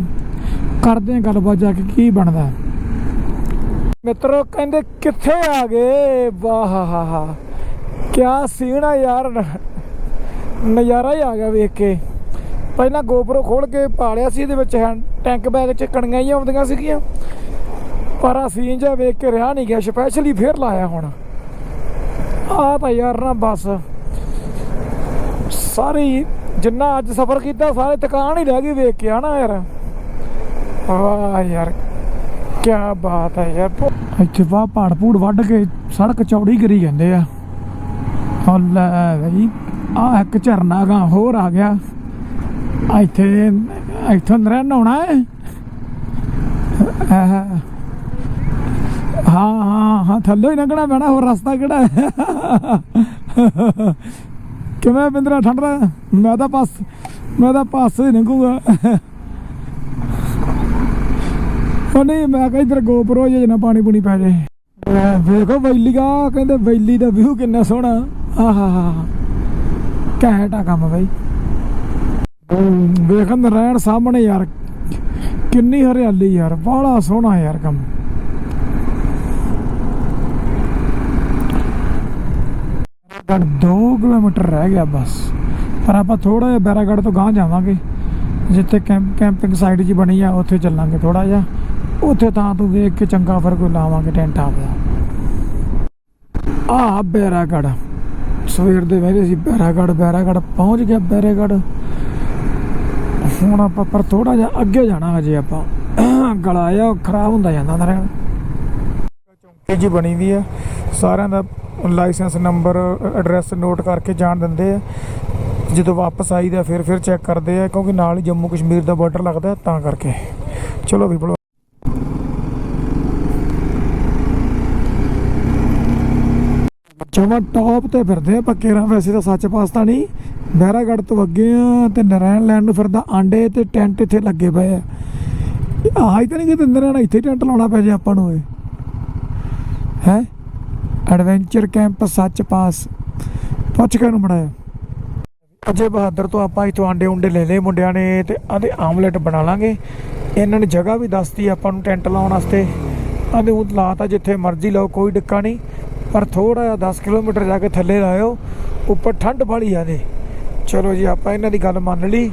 ਕਰਦੇ ਹਾਂ ਗੱਲਬਾਤ ਜਾ ਕੇ ਕੀ ਬਣਦਾ। ਮਿੱਤਰੋ ਕਹਿੰਦੇ ਕਿੱਥੇ ਆ ਗਏ? ਵਾਹ ਹਾ ਹਾ। ਕਿਆ ਸੀਨ ਯਾਰ? ਨਜ਼ਾਰਾ ਹੀ ਆ ਗਿਆ ਵੇਖ ਕੇ। ਪਹਿਲਾਂ ਗੋਪਰੋ ਖੋਲ ਕੇ ਪਾਲਿਆ ਸੀ ਇਹਦੇ ਵਿੱਚ ਟੈਂਕ ਬੈਗ ਚ ਕਣੀਆਂ ਹੀ ਆਉਂਦੀਆਂ ਸੀਗੀਆਂ। ਪਰ ਆ ਸੀਨ ਜਿਹਾ ਵੇਖ ਕੇ ਰਿਹਾ ਨਹੀਂ ਗਿਆ ਸਪੈਸ਼ਲੀ ਫੇਰ ਲਾਇਆ ਹੁਣ। ਆ ਤਾਂ ਯਾਰ ਨਾ ਬਸ। ਸਾਰੀ ਜਿੰਨਾ ਅੱਜ ਸਫ਼ਰ ਕੀਤਾ, ਸਾਰੇ ਥਕਾਨ ਹੀ ਰਹਿ ਗਈ ਵੇਖ ਕੇ, ਹਨਾ ਯਾਰ? ਵਾਹ ਯਾਰ ਕੀ ਬਾਤ ਹੈ ਯਾਰ। ਇੱਥੇ ਵਾਹ ਪਹਾੜ ਪੂੜ ਵੱਢ ਕੇ ਸੜਕ ਚੌੜੀ ਕਰੀ ਜਾਂਦੇ ਆ। ਲੈ ਬਈ ਆ ਇੱਕ ਝਰਨਾ ਗਾ ਹੋਰ ਆ ਗਿਆ। ਇੱਥੇ, ਇੱਥੋਂ ਨਰੇ ਨਹਾਉਣਾ ਹੈ ਹਾਂ ਹਾਂ ਹਾਂ, ਥੱਲੇ ਹੀ ਲੰਘਣਾ ਪੈਣਾ, ਹੋਰ ਰਸਤਾ ਕਿਹੜਾ ਹੈ? ਕਿਵੇਂ ਬਿੰਦਰਾ, ਠੰਡ ਦਾ? ਮੈਂ ਤਾਂ ਪਾਸ, ਮੈਂ ਤਾਂ ਪਾਸੇ ਹੀ ਲੰਘੂਗਾ। ਉਹ ਨਹੀਂ, ਮੈਂ ਕਿਹਾ ਇਧਰ ਗੋਪਰੋ ਜੇ ਨਾ ਪਾਣੀ ਪੂਣੀ ਪੈ ਜਾਏ। ਵੇਖੋ ਵੈਲੀਗਾ ਕਹਿੰਦੇ ਵੈਲੀ ਦਾ ਵਿਊ ਕਿੰਨਾ ਸੋਹਣਾ। ਆਹਾ ਘੈਂਟ ਆ ਕੰਮ ਬਈ। ਵੇਖਣ ਰਹਿਣ ਸਾਹਮਣੇ ਯਾਰ, ਕਿੰਨੀ ਹਰਿਆਲੀ ਯਾਰ ਬਾਹਲਾ ਸੋਹਣਾ ਯਾਰ ਕੰਮ। ਬੈਰਾਗੜ੍ਹ 2 ਕਿਲੋਮੀਟਰ ਰਹਿ ਗਿਆ ਬਸ, ਪਰ ਆਪਾਂ ਥੋੜਾ ਜਿਹਾ ਬੈਰਾਗੜ ਤੋਂ ਗਾਂਹ ਜਾਵਾਂਗੇ, ਜਿੱਥੇ ਕੈਂਪ, ਕੈਂਪਿੰਗ ਸਾਈਡ ਜੀ ਬਣੀ ਆ, ਉੱਥੇ ਚੱਲਾਂਗੇ ਥੋੜਾ ਜਿਹਾ। ਉੱਥੇ ਤਾਂ ਤੂੰ ਵੇਖ ਕੇ ਚੰਗਾ ਫਿਰ ਕੋਈ ਲਾਵਾਂਗੇ ਟੈਂਟ ਆਪਦਾ। ਆ ਬੈਰਾਗੜ। ਸਵੇਰ ਦੇ ਵੇਲੇ ਸੀ ਬੈਰਾਗੜ੍ਹ ਬੈਰਾਗੜ੍ਹ ਪਹੁੰਚ ਗਿਆ ਬੈਰਾਗੜ੍ਹ ਹੁਣ ਆਪਾਂ ਪਰ ਥੋੜਾ ਜਿਹਾ ਅੱਗੇ ਜਾਣਾ ਹਜੇ ਆਪਾਂ। ਗਲਾ ਆ ਖਰਾਬ ਹੁੰਦਾ ਜਾਂਦਾ ਨਾ ਰਹਿਣ। ਚੌਂਕੀ ਜੀ ਬਣੀ ਵੀ ਆ। ਸਾਰਿਆਂ ਦਾ ਲਾਇਸੈਂਸ ਨੰਬਰ, ਐਡਰੈਸ ਨੋਟ ਕਰਕੇ ਜਾਣ ਦਿੰਦੇ ਆ। ਜਦੋਂ ਵਾਪਸ ਆਈਦਾ ਫਿਰ ਫਿਰ ਚੈੱਕ ਕਰਦੇ ਆ, ਕਿਉਂਕਿ ਨਾਲ ਹੀ ਜੰਮੂ ਕਸ਼ਮੀਰ ਦਾ ਬਾਰਡਰ ਲੱਗਦਾ ਤਾਂ ਕਰਕੇ। ਚਲੋ ਵੀ ਬਲੋ ਜਮਾ ਟੌਪ ਤੇ ਫਿਰਦੇ ਆ ਪੱਕੇ ਵੈਸੇ ਤਾਂ ਸੱਚ ਪਾਸਤਾ ਨਹੀਂ। ਬਹਿਰਾਗੜ੍ਹ ਤੋਂ ਅੱਗੇ ਆ ਤੇ ਨਰਾਇਣ ਲੈਂਡ ਨੂੰ ਫਿਰਦਾ ਆਂਡੇ ਤੇ ਟੈਂਟ ਇੱਥੇ ਲੱਗੇ ਪਏ ਆ। ਆਹ ਹੀ ਤਾਂ ਨਹੀਂ ਕਿ ਨਰਾਇਣ ਇੱਥੇ ਟੈਂਟ ਲਾਉਣਾ ਪੈ ਜੇ ਆਪਾਂ ਨੂੰ ਏ ਹੈ? ਐਡਵੈਂਚਰ ਕੈਂਪ ਸੱਚ ਪਾਸ। ਪੁੱਛ ਕੇ ਨੂੰ ਬਣਾਇਆ ਅਜੇ ਬਹਾਦਰ ਤੋਂ ਆਪਾਂ ਇਥੋਂ ਆਂਡੇ ਉਂਡੇ ਲੈ ਲਏ ਮੁੰਡਿਆਂ ਨੇ ਤੇ ਆਦੇ ਆਮਲੇਟ ਬਣਾ ਲਾਂਗੇ। ਇਹਨਾਂ ਨੇ ਜਗ੍ਹਾ ਵੀ ਦੱਸਤੀ ਆਪਾਂ ਨੂੰ ਟੈਂਟ ਲਾਉਣ ਵਾਸਤੇ। ਆਦੇ ਉਹ ਲਾਤਾ ਜਿੱਥੇ ਮਰਜ਼ੀ ਲਾਓ, ਕੋਈ ਡਿੱਕਾ ਨਹੀਂ। ਪਰ ਥੋੜਾ ਜਿਹਾ 10 ਕਿਲੋਮੀਟਰ ਜਾ ਕੇ ਥੱਲੇ ਲਾਇਓ, ਉੱਪਰ ਠੰਡ ਬੜੀ ਆ ਨੇ ਚਲੋ ਜੀ, ਆਪਾਂ ਇਹਨਾਂ ਦੀ ਗੱਲ ਮੰਨ ਲਈ।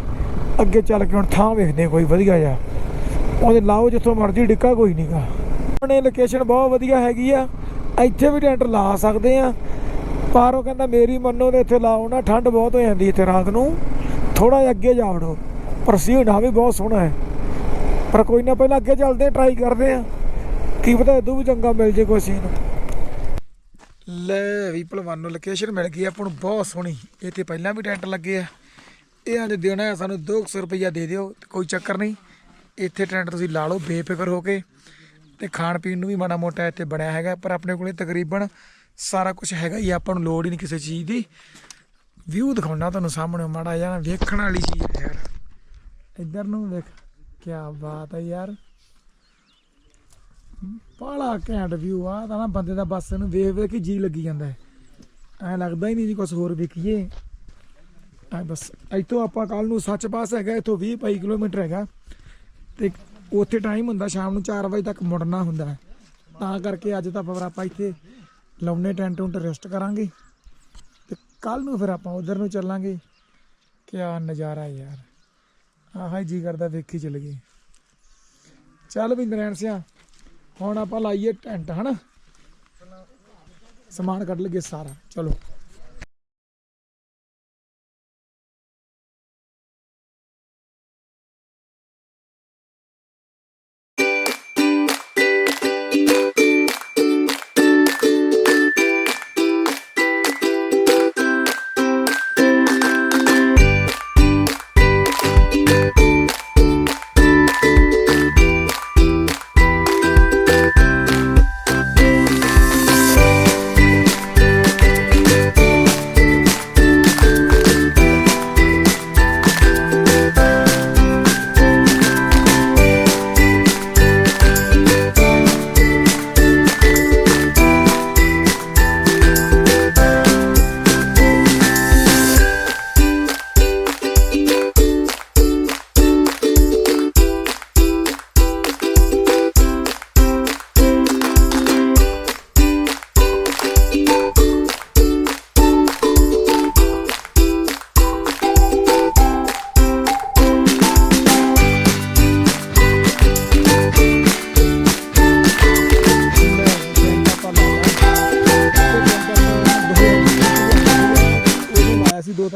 ਅੱਗੇ ਚੱਲ ਕੇ ਹੁਣ ਥਾਂ ਵੇਖਦੇ ਹਾਂ, ਕੋਈ ਵਧੀਆ ਜਿਹਾ। ਉਹਦੇ ਲਾਓ ਜਿੱਥੋਂ ਮਰਜ਼ੀ, ਡਿੱਕਾ ਕੋਈ ਨਹੀਂਗਾ ਆਪਣੇ ਲੋਕੇਸ਼ਨ ਬਹੁਤ ਵਧੀਆ ਹੈਗੀ ਆ। ਇੱਥੇ ਵੀ ਟੈਂਟ ਲਾ ਸਕਦੇ ਆ। ਪਰ ਉਹ ਕਹਿੰਦਾ, ਮੇਰੀ ਮੰਨੋ ਤੇ ਇੱਥੇ ਲਾਓ ਨਾ, ਠੰਡ ਬਹੁਤ ਹੋ ਜਾਂਦੀ ਇੱਥੇ ਰਾਤ ਨੂੰ। ਥੋੜਾ ਜਿਹਾ ਅੱਗੇ ਜਾ ਵੜੋ। ਪਰ ਸੀਣਾ ਵੀ ਬਹੁਤ ਸੋਹਣਾ ਹੈ। ਪਰ ਕੋਈ ਨਾ, ਪਹਿਲਾਂ ਅੱਗੇ ਚੱਲਦੇ ਟਰਾਈ ਕਰਦੇ ਆ ਕੀ ਪਤਾ ਇਦੋਂ ਵੀ ਚੰਗਾ ਮਿਲ ਜੇ ਕੋਈ ਸੀਨ। ਲੈ ਵੀ ਭਲਵਾਨ, ਲੋਕੇਸ਼ਨ ਮਿਲ ਗਈ ਆਪਾਂ ਨੂੰ ਬਹੁਤ ਸੋਹਣੀ। ਇੱਥੇ ਪਹਿਲਾਂ ਵੀ ਟੈਂਟ ਲੱਗੇ ਆ। ਇਹ ਅੱਜ ਦੇਣਾ ਹੈ, ਸਾਨੂੰ 200 ਰੁਪਈਆ ਦੇ ਦਿਓ ਤੇ ਕੋਈ ਚੱਕਰ ਨਹੀਂ। ਇੱਥੇ ਟੈਂਟ ਤੁਸੀਂ ਲਾ ਲਓ, ਬੇਫਿਕਰ ਹੋ ਕੇ। ਤੇ ਖਾਣ ਪੀਣ ਨੂੰ ਵੀ ਮਾੜਾ ਮੋਟਾ ਇੱਥੇ ਬਣਿਆ ਹੈਗਾ, ਪਰ ਆਪਣੇ ਕੋਲੇ ਤਕਰੀਬਨ ਸਾਰਾ ਕੁਝ ਹੈਗਾ ਹੀ ਆਪਾਂ ਨੂੰ ਲੋੜ ਹੀ ਨਹੀਂ ਕਿਸੇ ਚੀਜ਼ ਦੀ। ਵਿਊ ਦਿਖਾਉਣਾ ਤੁਹਾਨੂੰ ਸਾਹਮਣੇ, ਮਾੜਾ ਜਿਹਾ ਵੇਖਣ ਵਾਲੀ ਚੀਜ਼ ਹੈ ਯਾਰ। ਇੱਧਰ ਨੂੰ ਵੇਖ ਕੀ ਬਾਤ ਹੈ ਯਾਰ। ਬਾਲਾ ਘੈਂਟ ਵਿਊ ਆ, ਤਾਂ ਨਾ ਬੰਦੇ ਦਾ ਬਸ ਨੂੰ ਵੇਖ ਵੇਖ ਕੇ ਜੀ ਲੱਗੀ ਜਾਂਦਾ ਹੈ। ਐ ਲੱਗਦਾ ਹੀ ਨਹੀਂ ਜੀ ਕੁਝ ਹੋਰ ਵੇਖੀਏ। ਐ ਬਸ, ਇੱਥੋਂ ਆਪਾਂ ਕੱਲ ਨੂੰ ਸੱਚ ਪਾਸ ਹੈਗਾ, ਇੱਥੋਂ 20 22 ਕਿਲੋਮੀਟਰ ਹੈਗਾ। ਤੇ ਉੱਥੇ ਟਾਈਮ ਹੁੰਦਾ, ਸ਼ਾਮ ਨੂੰ 4 ਵਜੇ ਤੱਕ ਮੁੜਨਾ ਹੁੰਦਾ ਤਾਂ ਕਰਕੇ ਅੱਜ ਤਾਂ ਫਿਰ ਆਪਾਂ ਇੱਥੇ ਲਾਉਨੇ ਟੈਂਟ ਟੁੰਟ ਰੈਸਟ ਕਰਾਂਗੇ। ਤੇ ਕੱਲ ਨੂੰ ਫਿਰ ਆਪਾਂ ਉਧਰ ਨੂੰ ਚੱਲਾਂਗੇ। ਕਿਆ ਨਜ਼ਾਰਾ ਯਾਰ। ਆਹ ਹੀ ਜੀ ਕਰਦਾ ਵੇਖੀ ਚੱਲ ਗਏ ਚੱਲ ਵੀ ਨਰੈਣ ਸਿਆ। ਹੁਣ ਆਪਾਂ ਲਾਈਏ ਟੈਂਟ ਹਨਾ? ਸਮਾਨ ਕੱਢ ਲਈਏ ਸਾਰਾ ਚਲੋ।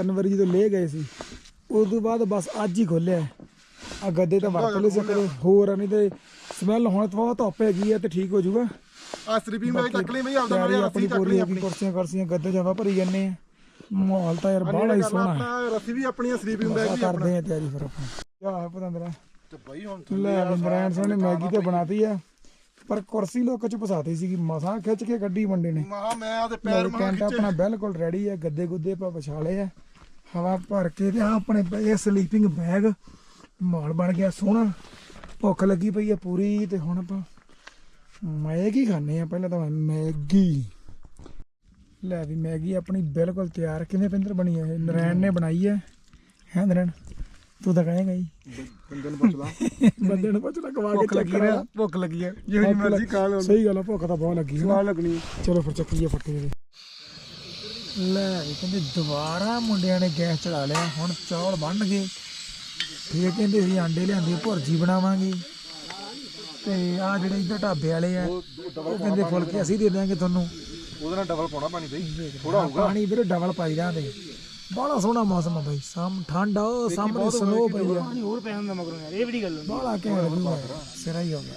ਦੋ ਤਿੰਨ ਵਾਰੀ ਜਦੋਂ ਲੈ ਗਏ ਸੀ ਉਸ ਤੋਂ ਬਾਅਦ ਬਸ ਅੱਜ ਹੀ ਖੋਲਿਆ ਆ ਗੱਦੇ ਤਾਂ ਵਰਤ ਲੈ ਸਕਦੇ ਹੋਰ ਆ, ਨਹੀਂ ਤੇ ਸਮੈਲ ਹੁਣ ਤੋਂ ਧੁੱਪ ਹੈਗੀ ਆ ਤੇ ਠੀਕ ਹੋ ਜਾਊਗਾ। ਆ ਸਲੀਪਿੰਗ ਬੈਗ ਚੱਕ ਲਈ ਬਈ ਆਪਦਾ ਨਾਲੇ ਰੱਸੀ ਚੱਕ ਲਈ ਆਪਣੀ। ਕੁਰਸੀਆਂ ਕਰਸੀਆਂ ਗੱਦੇ ਜਮਾ ਭਰੀ ਜੰਨੇ ਆ। ਮਾਹੌਲ ਤਾਂ ਯਾਰ ਬਾਹਲਾ ਹੀ ਸੋਹਣਾ ਹੈ। ਰੱਸੀ ਵੀ ਆਪਣੀ ਸਲੀਪਿੰਗ ਬੈਗ ਆ ਵੀ ਕਰਦੇ ਆ ਤਿਆਰੀ ਫਿਰ ਆਪਾਂ। ਯਾ ਪਤੰਦਰਾ? ਤੇ ਬਈ ਹੁਣ ਲੈ ਬਿੰਦਰਾਨ ਸਿੰਘ ਨੇ ਮੈਗੀ ਤੇ ਬਣਾਤੀ ਆ ਪਰ ਕੁਰਸੀ ਲੋਕ ਚ ਫਸਾਤੀ ਸੀਗੀ ਮਸਾਂ ਖਿੱਚ ਕੇ ਗੱਡੀ ਮੁੰਡੇ ਨੇ। ਮਹਾ ਮੈਂ ਤੇ ਪੈਰ ਮਹਾ ਕੈਂਟ ਆਪਣਾ ਬਿਲਕੁਲ ਰੈਡੀ ਹੈ ਗੱਦੇ ਗੁੱਦੇ ਪਾ ਵਿਛਾਲੇ ਆ। ਹਵਾ ਭਰ ਕੇ ਤੇ ਆ ਆਪਣੇ ਪਏ ਸਲੀਪਿੰਗ ਬੈਗ ਮਾਲ ਬਣ ਗਿਆ ਸੋਹਣਾ। ਭੁੱਖ ਲੱਗੀ ਪਈ ਆ ਪੂਰੀ ਤੇ ਹੁਣ ਆਪਾਂ ਮੈਗੀ ਖਾਣੇ ਆ ਪਹਿਲਾਂ ਤਾਂ ਮੈਗੀ। ਲੈ ਵੀ ਮੈਗੀ ਆਪਣੀ ਬਿਲਕੁਲ ਤਿਆਰ। ਕਿਵੇਂ ਪਿੰਦਰ ਬਣੀ ਹੈ ਇਹ? ਨਰੈਣ ਨੇ ਬਣਾਈ ਹੈ ਹੈ ਨਰੈਣ? ਤੂੰ ਤਾਂ ਕਹੇਗਾ ਹੀ। ਕਵਾ ਕੇ ਭੁੱਖ ਚੈੱਕ ਲੱਗੀ ਭੁੱਖ ਹੈ ਜਿਹੀ ਮਰਜ਼ੀ ਖਾ ਲਓ। ਸਹੀ ਗੱਲ ਆ ਭੁੱਖ ਤਾਂ ਬਹੁਤ ਲੱਗੀ ਹੈ। ਸਵਾਦ ਲੱਗਣੀ ਚਲੋ ਫਿਰ ਚੱਕੀਏ ਫੱਟੇ ਦੇ। ਲੈ ਵੀ ਕਹਿੰਦੇ ਦੁਬਾਰਾ ਮੁੰਡਿਆਂ ਨੇ ਗੈਸ ਚਲਾ ਲਿਆ ਹੁਣ ਚੌਲ ਬਣ ਗਏ ਫਿਰ ਕਹਿੰਦੇ ਸੀ ਆਂਡੇ ਲਿਆਂਦੇ ਭੁਰਜੀ ਬਣਾਵਾਂਗੇ। ਤੇ ਆ ਜਿਹੜੇ ਇੱਧਰ ਢਾਬੇ ਵਾਲੇ ਆ ਉਹ ਕਹਿੰਦੇ ਫੁਲਕੇ ਅਸੀਂ ਦੇ ਦਿਆਂਗੇ ਤੁਹਾਨੂੰ। ਉਹਦੇ ਨਾਲ ਡਬਲ ਪਾਉਣਾ ਪਾਣੀ ਬਈ ਥੋੜਾ ਪਾਣੀ ਵੀਰੇ ਡਬਲ ਪਾਈ ਜਾਂਦੇ ਬੜਾ ਸੋਹਣਾ ਮੌਸਮ ਆ ਬਾਈ ਸਾਮ ਠੰਡਾ ਉਹ ਸਾਹਮਣੇ ਸਨੋ ਪਈ ਆ। ਹੋਰ ਪੈਸੇ ਹੁੰਦਾ ਮਗਰੋਂ ਯਾਰ ਇਹ ਬੜੀ ਗੱਲ ਬੜਾ ਘੈਂਟ ਵੀ ਸਿਰਾ ਹੀ ਹੋ ਗਿਆ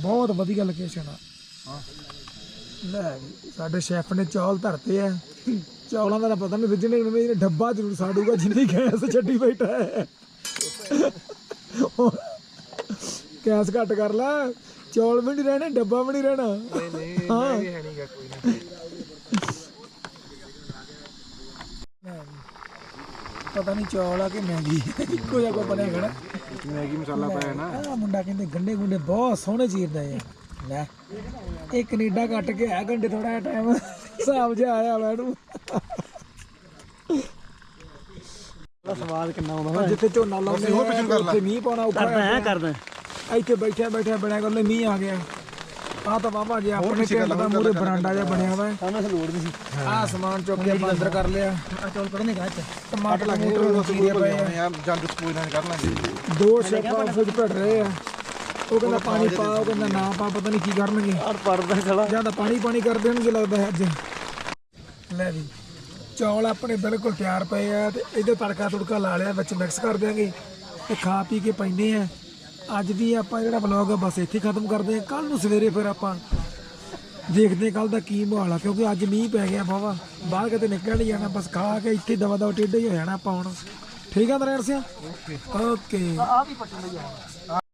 ਬਹੁਤ ਵਧੀਆ ਲੋਕੇਸ਼ਨ ਆ। ਲੈ ਵੀ, ਸਾਡੇ ਸ਼ੈਫ ਨੇ ਚੌਲ ਧਰਤੇ ਆ। ਚੌਲਾਂ ਦਾ ਤਾਂ ਪਤਾ ਨਹੀਂ ਰਿਜਣੇ ਨਹੀਂ ਇਹਨੇ ਡੱਬਾ ਜ਼ਰੂਰ ਸਾੜੂਗਾ ਜਿੰਨੀ ਗੈਸ ਛੱਡੀ ਬੈਠਾ ਹੈ ਗੈਸ ਘੱਟ ਕਰ ਲੈ ਚੌਲ ਵੀ ਨਹੀਂ ਰਹਿਣੇ ਡੱਬਾ ਵੀ ਨਹੀਂ ਰਹਿਣਾ। ਨਹੀਂ ਨਹੀਂ ਹਾਂ। ਹੈ ਨਹੀਂਗਾ ਕੋਈ ਨਾ। ਪਤਾ ਨਹੀਂ ਚੌਲ ਆ ਕਿ ਮੈਗੀ ਇੱਕੋ ਜਿਹਾ ਕੋ ਬਣਿਆ ਖੜਾ ਮੈਗੀ ਮਸਾਲਾ ਪਾਇਆ ਨਾ। ਆ ਮੁੰਡਾ ਕਹਿੰਦੇ ਗੰਡੇ ਗੁੰਡੇ ਬਹੁਤ ਸੋਹਣੇ ਚੀਰਦਾ ਹੈ ਲੈ। ਇਹ ਕੈਨੇਡਾ ਕੱਟ ਕੇ ਆ ਗੰਡੇ ਥੋੜਾ ਜਿਹਾ ਟਾਈਮ ਹਿਸਾਬ ਜਿਹਾ ਆਇਆ ਮੈਨੂੰ ਸਵਾਦ ਕਿੰਨਾ ਆਉਂਦਾ ਜਿੱਥੇ ਝੋਨਾ ਲਾਉਂਦੇ ਹੋਰ ਪਿੱਛੇ ਕਰ ਲਾ। ਉੱਥੇ ਮੀਂਹ ਪਾਉਣਾ ਔਖਾ ਕਰਦਾ ਹੋਇਆ। ਹੈ ਕਰਦਾ। ਇੱਥੇ ਬੈਠਿਆ ਬੈਠਿਆ ਬਣਿਆ ਕੋਲੇ ਮੀਂਹ ਆ ਗਿਆ। ਆ ਤਾਂ ਵਾਵਾ ਜਿਹਾ ਆਪਣੇ ਢਿੱਡ ਦਾ ਮੂਰੇ ਬਰਾਂਡਾ ਜਿਹਾ ਬਣਿਆ ਵਾ। ਸਾਨੂੰ ਇਸ ਲੋੜ ਨਹੀਂ ਸੀ। ਆ ਸਮਾਨ ਚੁੱਕ ਕੇ ਆਪਾਂ ਅੰਦਰ ਕਰ ਲਿਆ। ਆ ਚੌਲ ਕੱਢਨੇ ਗਾਚ ਟਮਾਟਰ ਟਮਾਟਰ ਪਏ ਆ। ਯਾਰ ਜੰਗ ਕੋਈ ਨਾ ਕਰ ਲਾਂਗੇ। ਦੋ ਸ਼ੈਫਾਂ ਫੁੱਟ ਭੜ ਰਹੇ ਆ। ਉਹ ਕਹਿੰਦਾ ਪਾਣੀ ਪਾ ਉਹ ਕਹਿੰਦਾ ਨਾ ਪਾ ਪਤਾ ਨਹੀਂ ਕੀ ਕਰਨਗੇ। ਆੜ ਪੜਦਾ ਸਾਲਾ। ਜਾਂ ਤਾਂ ਪਾਣੀ ਪਾਣੀ ਕਰ ਦੇਣਗੇ ਲੱਗਦਾ ਹੈ ਅੱਜ। ਲੈ ਵੀ ਚੌਲ ਆਪਣੇ ਬਿਲਕੁਲ ਤਿਆਰ ਪਏ ਆ ਤੇ ਇਹਦੇ ਤੜਕਾ ਤੁੜਕਾ ਲਾ ਲਿਆ ਵਿੱਚ ਮਿਕਸ ਕਰ ਦਿਆਂਗੇ ਤੇ ਖਾ ਪੀ ਕੇ ਪੈਂਦੇ ਆ। ਅੱਜ ਦੀ ਆਪਾਂ ਜਿਹੜਾ ਵਲੌਗ ਆ ਬਸ ਇੱਥੇ ਖਤਮ ਕਰਦੇ ਆ। ਕੱਲ ਨੂੰ ਸਵੇਰੇ ਫਿਰ ਆਪਾਂ ਦੇਖਦੇ ਕੱਲ ਦਾ ਕੀ ਮਾਹੌਲ ਆ ਕਿਉਂਕਿ ਅੱਜ ਮੀਂਹ ਪੈ ਗਿਆ ਬਾਵਾ ਬਾਹਰ ਕਿਤੇ ਨਿਕਲ ਨਹੀਂ ਜਾਣਾ ਬਸ ਖਾ ਕੇ ਇੱਥੇ ਦਵਾ ਦਵਾ ਟੇਢੇ ਹੀ ਹੋ ਜਾਣਾ ਆਪਾਂ ਹੁਣ। ਠੀਕ ਆ ਨਰੈਣ ਸਿੰਘ ਓਕੇ। ਆ ਵੀ ਪੱਟਣ ਲਈ ਆ।